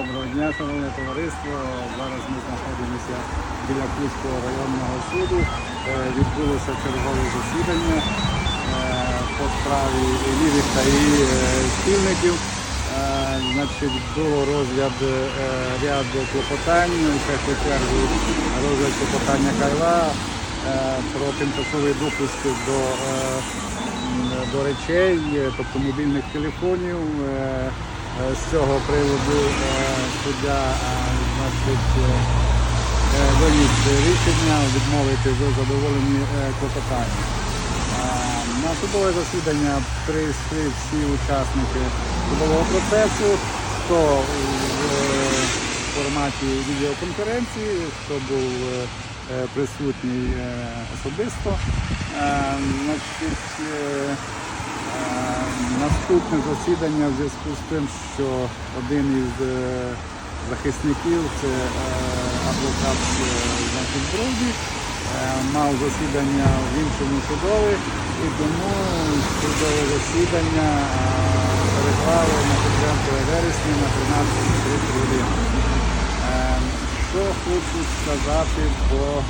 Доброго дня, шановне товариство. Зараз ми знаходимося біля Кузького районного суду. Е, Відбулося чергове засідання е, по справі лівих та її е, спільників. Значить, було розгляд ряду клопотань, в першу чергу розгляд клопотання Кайла про тимчасовий допуск до, до речей, тобто мобільних телефонів. З цього приводу суддя е, значить, е, е, виніс рішення відмовити в задоволенні е, клопотання. На судове засідання прийшли всі учасники судового процесу, хто в форматі відеоконференції, хто був присутній особисто. Значить, Наступне засідання в зв'язку з тим, що один із захисників, це е, адвокат е, значить, Броді, е, мав засідання в іншому судові, і тому судове засідання е, переклали на 4 вересня на 13.30 годин. Е, Що хочу сказати по е,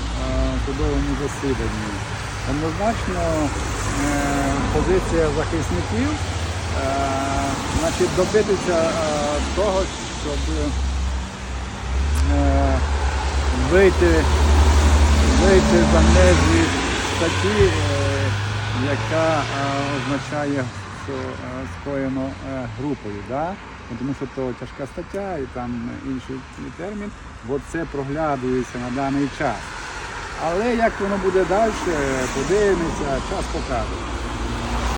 судовому засіданні? Однозначно е, позиція захисників, е, значить, добитися е, того, щоб е, вийти, вийти за межі статті, е, яка е, означає, що е, скоєно е, групою. Да? Ну, Тому що то тяжка стаття і там інший термін, бо це проглядується на даний час. Але як воно буде далі, подивимося, час покаже.